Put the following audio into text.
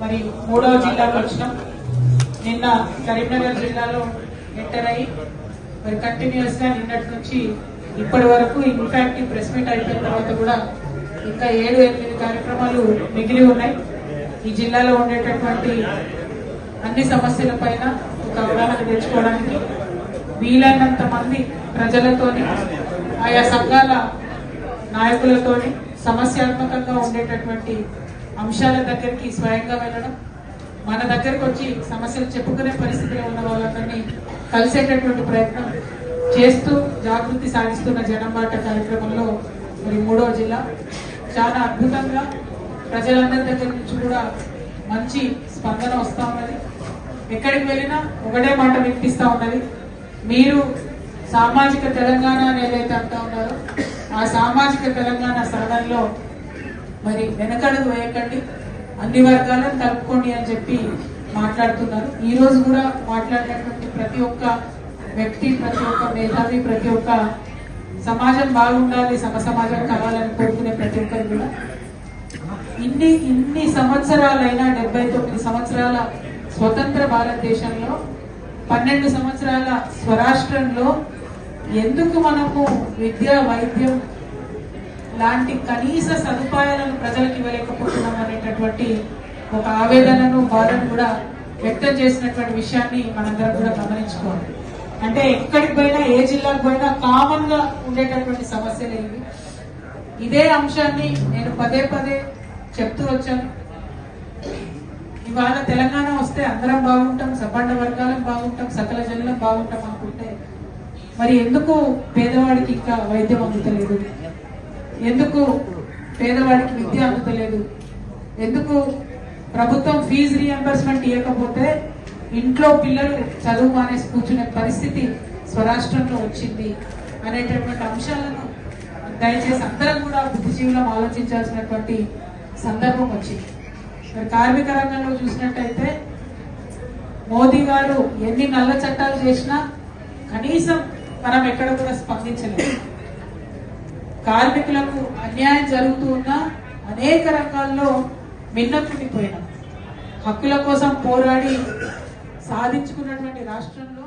మరి మూడవ జిల్లాకు వచ్చినాం. నిన్న కరీంనగర్ జిల్లాలో ఎంటర్ అయ్యి మరి కంటిన్యూస్గా నిన్నటి నుంచి ఇప్పటి వరకు ఇన్ఫాక్ట్ ఈ ప్రెస్ మీట్ అయిపోయిన తర్వాత కూడా ఇంకా ఏడు ఎనిమిది కార్యక్రమాలు మిగిలి ఉన్నాయి. ఈ జిల్లాలో ఉండేటటువంటి అన్ని సమస్యల పైన ఒక అవగాహన తెచ్చుకోవడానికి వీలైనంత మంది ప్రజలతోని ఆయా సంఘాల నాయకులతోని సమస్యాత్మకంగా ఉండేటటువంటి అంశాల దగ్గరికి స్వయంగా వెళ్ళడం మన దగ్గరకు వచ్చి సమస్యలు చెప్పుకునే పరిస్థితిలో ఉన్న వాళ్ళందరినీ కలిసేటటువంటి ప్రయత్నం చేస్తూ జాగృతి సాగిస్తున్న జనంబాట కార్యక్రమంలో మరి మూడో జిల్లా. చాలా అద్భుతంగా ప్రజలందరి దగ్గర నుంచి కూడా మంచి స్పందన వస్తూ ఉన్నది. ఎక్కడికి వెళ్ళినా ఒకటే మాట వినిపిస్తూ ఉన్నది. మీరు సామాజిక తెలంగాణ అని ఏదైతే అంటూ ఉన్నారో ఆ సామాజిక తెలంగాణ సాధనలో మరి వెనకడుగు వేయకండి అన్ని వర్గాలను కలుపుకోండి అని చెప్పి మాట్లాడుతున్నారు. ఈ రోజు కూడా మాట్లాడినటువంటి ప్రతి ఒక్క వ్యక్తి ప్రతి ఒక్క మేధావి ప్రతి ఒక్క సమాజం బాగుండాలి సమ సమాజం కావాలని కోరుకునే ప్రతి ఒక్కరు కూడా. ఇన్ని ఇన్ని సంవత్సరాలైనా డెబ్బై తొమ్మిది సంవత్సరాల స్వతంత్ర భారతదేశంలో పన్నెండు సంవత్సరాల స్వరాష్ట్రంలో ఎందుకు మనకు విద్య వైద్యం లాంటి కనీస సదుపాయాలను ప్రజలకు ఇవ్వలేకపోతున్నాం అనేటటువంటి ఒక ఆవేదనను బాధను కూడా వ్యక్తం చేసినటువంటి విషయాన్ని మనందరం కూడా గమనించుకోవాలి. అంటే ఎక్కడికి పోయినా ఏ జిల్లాకు పోయినా కామన్గా ఉండేటటువంటి సమస్యలు ఇవి. ఇదే అంశాన్ని నేను పదే పదే చెప్తూ వచ్చాను. ఇవాళ తెలంగాణ వస్తే అందరం బాగుంటాం సపండ వర్గాలం బాగుంటాం సకల జనులం బాగుంటాం అనుకుంటే మరి ఎందుకు పేదవాడికి ఇంకా వైద్యం అందుతలేదు? ఎందుకు పేదవాడికి విద్య అందుతలేదు? ఎందుకు ప్రభుత్వం ఫీజు రీఎంబర్స్మెంట్ ఇవ్వకపోతే ఇంట్లో పిల్లలు చదువు మానేసి కూర్చునే పరిస్థితి స్వరాష్ట్రంలో వచ్చింది అనేటటువంటి అంశాలను దయచేసి అందరం కూడా బుద్ధిజీవులం ఆలోచించాల్సినటువంటి సందర్భం వచ్చింది. మరి కార్మిక రంగంలో చూసినట్టయితే మోదీ గారు ఎన్ని నల్ల చట్టాలు చేసినా కనీసం మనం ఎక్కడ కూడా స్పందించలేదు. కార్మికులకు అన్యాయం జరుగుతూ ఉన్న అనేక రంగాల్లో మిన్నకుండిపోయినాం. హక్కుల కోసం పోరాడి సాధించుకున్నటువంటి రాష్ట్రంలో